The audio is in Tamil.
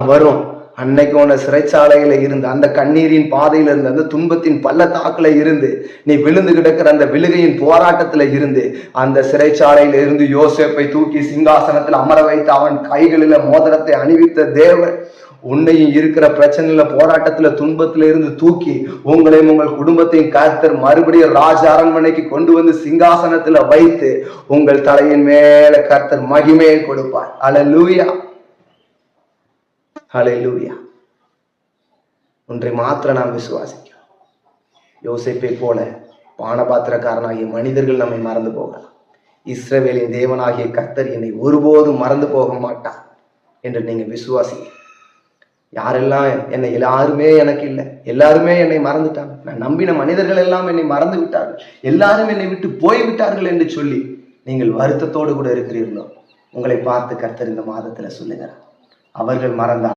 வரும். அன்னைக்கு உன்னை சிறைச்சாலையில இருந்து அந்த கண்ணீரின் பாதையில இருந்து அந்த துன்பத்தின் பள்ளத்தாக்குல இருந்து நீ விழுந்து கிடக்கிற அந்த விழுகையின் போராட்டத்துல இருந்து அந்த சிறைச்சாலையில இருந்து யோசேப்பை தூக்கி சிங்காசனத்தில் அமர வைத்து அவன் கைகளில மோதிரத்தை அணிவித்த தேவன் உன்னையும் இருக்கிற பிரச்சனையில போராட்டத்துல துன்பத்துல இருந்து தூக்கி உங்களையும் உங்கள் குடும்பத்தையும் கர்த்தர் மறுபடியும் ராஜ அரண்மனைக்கு கொண்டு வந்து சிங்காசனத்துல வைத்து உங்கள் தலையின் மேல கர்த்தர் மகிமையை கொடுப்பார். அல்லேலூயா ஹalleluya ஒன்றை மாத்திர நாம் விசுவாசிக்கிறோம். யோசிப்பை போல பானபாத்திரக்காரனாகிய மனிதர்கள் நம்மை மறந்து போகலாம். இஸ்ரவேலின் தேவனாகிய கர்த்தர் என்னை ஒருபோதும் மறந்து போக மாட்டார் என்று நீங்கள் விசுவாசி யாரெல்லாம் என்னை எல்லாருமே எனக்கு இல்லை எல்லாருமே என்னை மறந்துட்டாங்க நான் நம்பின மனிதர்கள் எல்லாம் என்னை மறந்து விட்டார்கள். எல்லாரும் என்னை விட்டு போய்விட்டார்கள் என்று சொல்லி நீங்கள் வருத்தத்தோடு கூட இருக்கிறீர்களோ? உங்களை பார்த்து கர்த்தர் இந்த மாதத்துல சொல்லுகிறார். அவர்கள் மறந்தார்